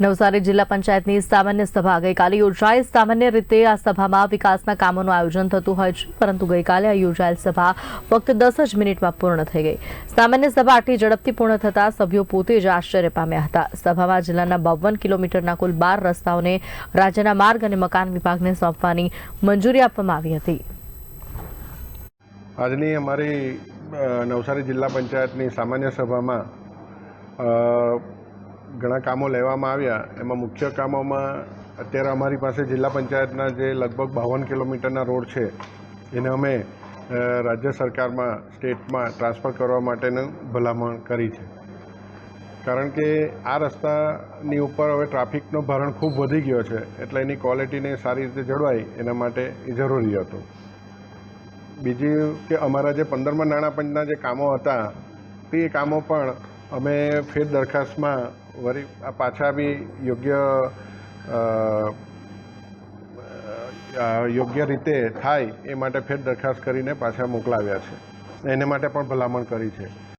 નવસારી જિલ્લા પંચાયતની સામાન્ય સભા ગઈકાલે યોજાઈ. સામાન્ય રીતે આ સભામાં વિકાસના કામોનું આયોજન થતું હોય છે, પરંતુ ગઈકાલે આ યોજાયેલ સભા ફક્ત દસ જ મિનિટમાં પૂર્ણ થઈ ગઈ. સામાન્ય સભા આટલી ઝડપથી પૂર્ણ થતાં સભ્યો પોતે જ આશ્ચર્ય પામ્યા હતા. સભામાં જિલ્લાના બાવન કિલોમીટરના કુલ બાર રસ્તાઓને રાજ્યના માર્ગ અને મકાન વિભાગને સોંપવાની મંજૂરી આપવામાં આવી હતી. આજની અમારી નવસારી જિલ્લા પંચાયતની સામાન્ય સભામાં ઘણા કામો લેવામાં આવ્યા. એમાં મુખ્ય કામોમાં અત્યારે અમારી પાસે જિલ્લા પંચાયતના જે લગભગ બાવન કિલોમીટરના રોડ છે, એને અમે રાજ્ય સરકારમાં, સ્ટેટમાં ટ્રાન્સફર કરવા માટેનું ભલામણ કરી છે. કારણ કે આ રસ્તાની ઉપર હવે ટ્રાફિકનો ભરણ ખૂબ વધી ગયો છે, એટલે એની ક્વોલિટીને સારી રીતે જળવાય, એના માટે એ જરૂરી હતું. બીજી કે અમારા જે પંદરમાં નાણાં પંચના જે કામો હતા, તે કામો પણ અમે ફેર દરખાસ્તમાં આ પાછા બી યોગ્ય યોગ્ય રીતે થાય એ માટે ફેર દરખાસ્ત કરીને પાછા મોકલાવ્યા છે. એને માટે પણ ભલામણ કરી છે.